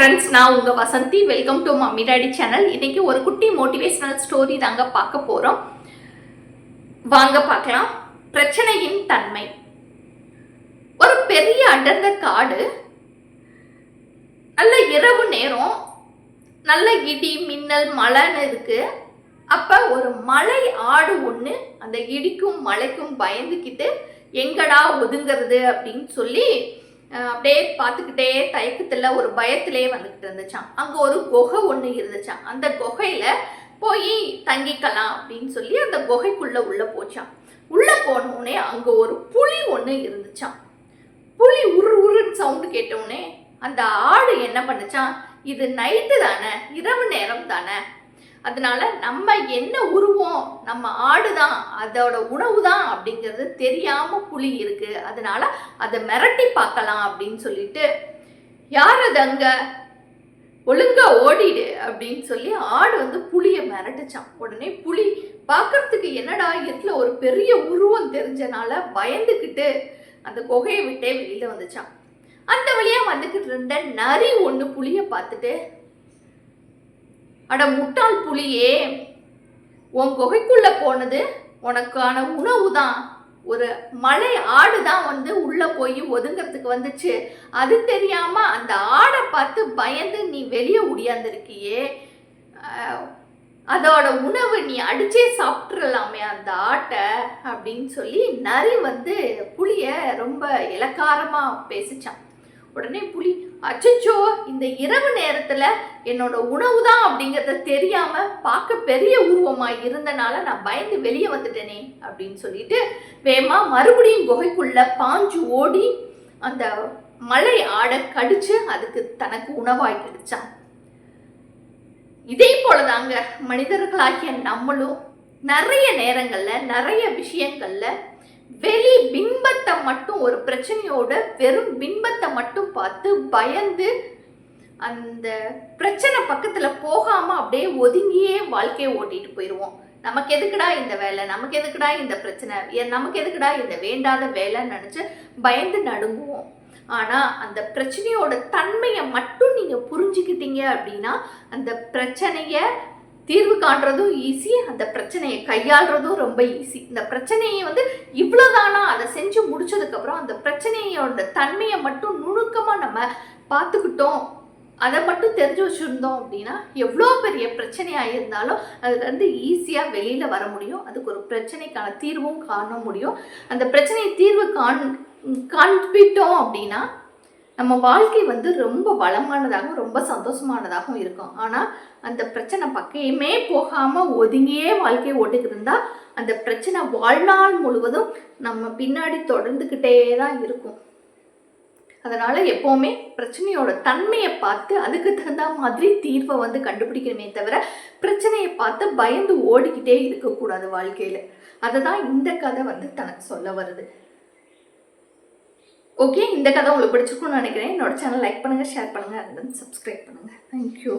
Friends நான் உங்கள் Vasanthi. Welcome to mummy daddy channel இன்றைக்கி ஒரு குட்டி மோட்டிவேஷனல் ஸ்டோரி தாங்க பார்க்க போகிறோம் வாங்க பார்க்கலாம். பிரச்சனையின் தன்மை. ஒரு பெரிய அடர்ந்த காடு. நல்ல இரவு நேரம். நல்ல இடி மின்னல் மழைன்னு இருக்குது அப்போ ஒரு மலை ஆடு ஒன்று அந்த இடிக்கும் மலைக்கும் பயந்துக்கிட்டு எங்கடா ஒதுங்கிறது? அப்படின்னு சொல்லி அப்படியே பார்த்துக்கிட்டே தயக்கத்தில் ஒரு பயத்திலே வந்துக்கிட்டு இருந்துச்சான் அங்கே ஒரு குகை ஒன்று இருந்துச்சான் அந்த குகையில் போய் தங்கிக்கலாம் அப்படின்னு சொல்லி அந்த குகைக்குள்ளே உள்ளே போச்சான் உள்ளே போனோடனே அங்கே ஒரு புலி ஒன்று இருந்துச்சான் புலி உரு உருன்னு சவுண்டு கேட்டவுடனே அந்த ஆடு என்ன பண்ணுச்சான் இது நைட்டு தானே இரவு நேரம் தானே அதனால நம்ம என்ன உருவம்? நம்ம ஆடு தான் அதோட உணவு தான் அப்படிங்கிறது தெரியாம புலி இருக்கு. அதனால அதை மிரட்டி பார்க்கலாம் அப்படின்னு சொல்லிட்டு யார் அது அங்க? ஒழுங்கா ஓடிடு அப்படின்னு சொல்லி ஆடு வந்து புளியை மிரட்டுச்சான் உடனே புலி பார்க்கறதுக்கு என்னடா இடத்துல ஒரு பெரிய உருவம் தெரிஞ்சனால பயந்துக்கிட்டு அந்த குகையை விட்டே வெளியில வந்துச்சான் அந்த வழியா வந்துக்கிட்டு இருந்த நரி ஒன்று புளியை பார்த்துட்டு அட முட்டாள் புலியே உன் குகைக்குள்ள போனது உனக்கான உணவு தான் ஒரு மலை ஆடு தான் வந்து உள்ளே போய் ஒதுங்கிறதுக்கு வந்துச்சு. அது தெரியாமல் அந்த ஆடை பார்த்து பயந்து நீ வெளியே ஒடியாந்துருக்கியே அதோட உணவு நீ அடிச்சே சாப்பிட்றலாமே அந்த ஆட்டை அப்படின்னு சொல்லி நரி வந்து புளிய ரொம்ப இலக்காரமாக பேசிச்சான். உடனே புலி அச்சச்சோ இந்த இரவு நேரத்துல என்னோட உணவு தான் அப்படிங்கறத தெரியாம பார்க்க பெரிய உருவமா இருந்தனால நான் பயந்து வெளியே வந்துட்டேனே அப்படின்னு சொல்லிட்டு வேமா மறுபடியும் குகைக்குள்ள பாஞ்சு ஓடி அந்த மலை ஆடை கடிச்சு அதுக்கு தனக்கு உணவாய் கிடைச்சான் இதே போலதாங்க மனிதர்களாகிய நம்மளும் நிறைய நேரங்கள்ல நிறைய விஷயங்கள்ல வெளி பிம்பத்தை மட்டும் ஒரு பிரச்சனையோட வெறும் பின்பத்தை மட்டும் பார்த்து பயந்து அந்த பிரச்சனை பக்கத்துல போகாம அப்படியே ஒதுங்கியே வாழ்க்கையை ஓட்டிட்டு போயிடுவோம் நமக்கு எதுக்குடா இந்த வேலை? நமக்கு எதுக்குடா இந்த பிரச்சனை? ஏன் நமக்கு எதுக்குடா இந்த வேண்டாத வேலைன்னு நினச்சி பயந்து நடுங்குவோம். ஆனால் அந்த பிரச்சனையோட தன்மையை மட்டும் நீங்கள் புரிஞ்சுக்கிட்டீங்க அப்படின்னா அந்த பிரச்சனையை தீர்வு காண்றதும் ஈஸி அந்த பிரச்சனையை கையாளுறதும் ரொம்ப ஈஸி இந்த பிரச்சனையை வந்து இவ்வளோதானா அதை செஞ்சு முடிச்சதுக்கப்புறம் அந்த பிரச்சனையோட தன்மையை மட்டும் நுணுக்கமாக நம்ம பார்த்துக்கிட்டோம். அதை மட்டும் தெரிஞ்சு வச்சுருந்தோம் அப்படின்னா எவ்வளோ பெரிய பிரச்சனையாக இருந்தாலும் அதுலேருந்து ஈஸியாக வெளியில் வர முடியும். அதுக்கு ஒரு பிரச்சனைக்கான தீர்வும் காண முடியும். அந்த பிரச்சனையை தீர்வு காண் காண்பிட்டோம் அப்படின்னா நம்ம வாழ்க்கை வந்து ரொம்ப வளமானதாகவும் ரொம்ப சந்தோஷமானதாகவும் இருக்கும். ஆனால் அந்த பிரச்சனை பக்கையுமே போகாமல் ஒதுங்கியே வாழ்க்கையை ஓட்டிக்கிட்டு இருந்தால் அந்த பிரச்சனை வாழ்நாள் முழுவதும் நம்ம பின்னாடி தொடர்ந்துக்கிட்டே தான் இருக்கும். அதனால் எப்போவுமே பிரச்சனையோட தன்மையை பார்த்து அதுக்கு தகுந்த மாதிரி தீர்வை வந்து கண்டுபிடிக்கணுமே தவிர பிரச்சனையை பார்த்து பயந்து ஓடிக்கிட்டே இருக்கக்கூடாது வாழ்க்கையில். அதை தான் இந்த கதை வந்து தனக்கு சொல்ல வருது. ஓகே இந்த கதை உங்களுக்கு பிடிச்சிருக்கும்னு நினைக்கிறேன். என்னோட சேனல் லைக் பண்ணுங்கள் ஷேர் பண்ணுங்கள் அண்ட் சப்ஸ்கிரைப் பண்ணுங்கள் தேங்க்யூ